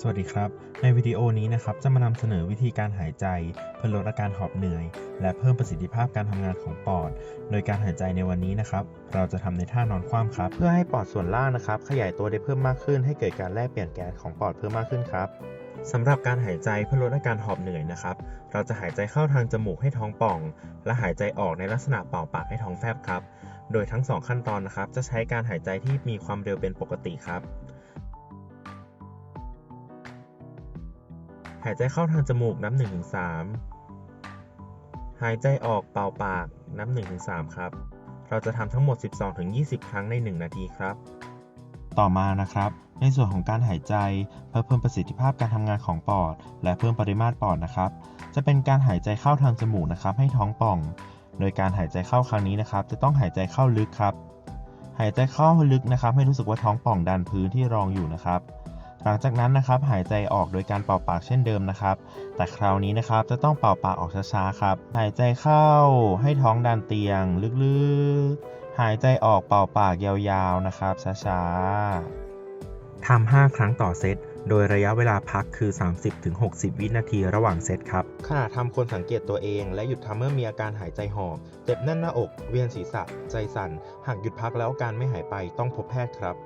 สวัสดีครับ ในวิดีโอนี้นะครับจะมานำเสนอวิธีการหายใจเพื่อลดอาการหอบเหนื่อย และเพิ่มประสิทธิภาพการทำงานของปอด โดยการหายใจในวันนี้นะครับ เราจะทำในท่านอนคว่ำครับ เพื่อให้ปอดส่วนล่างนะครับ ขยายตัวได้เพิ่มมากขึ้น ให้เกิดการแลกเปลี่ยนแก๊สของปอดเพิ่มมากขึ้นครับสำหรับการหายใจเพื่อลดอาการหอบเหนื่อยนะครับ เราจะหายใจเข้าทางจมูกให้ท้องป่อง และหายใจออกในลักษณะเป่าปากให้ท้องแฟบครับ โดยทั้งสองขั้นตอนนะครับ จะใช้การหายใจที่มีความเร็วเป็นปกติครับ หายใจเข้าทางจมูกนับ1-3 หายใจออกเป่าปากนับ1-3 ครับ เราจะทำทั้งหมด 12-20 ครั้งใน 1 นาทีครับ ต่อมานะครับ ในส่วนของการหายใจเพื่อเพิ่มประสิทธิภาพการทำงานของปอด และเพิ่มปริมาตรปอดนะครับ จะเป็นการหายใจเข้าทางจมูกนะครับ ให้ท้องป่อง โดยการหายใจเข้าครั้งนี้นะครับ จะต้องหายใจเข้าลึกครับ หายใจเข้าลึกนะครับ ให้รู้สึกว่าท้องป่องดันพื้นที่รองอยู่นะครับ หลังจากนั้นนะครับหายใจออกโดยการเป่าปากเช่นเดิมนะครับ แต่คราวนี้นะครับจะต้องเป่าปากออกช้าๆครับ หายใจเข้าให้ท้องดันเตียงลึกๆ หายใจออกเป่าปากยาวๆนะครับช้าๆทำ5ครั้งต่อเซตโดยระยะเวลาพักคือ 30-60 วินาทีระหว่างเซตครับขณะทำควรสังเกตตัวเอง และหยุดทำเมื่อมีอาการหายใจหอบเจ็บแน่นหน้าอก เวียนศีรษะ ใจสั่น หากหยุดพักแล้วอาการไม่หายไปต้องพบแพทย์ครับ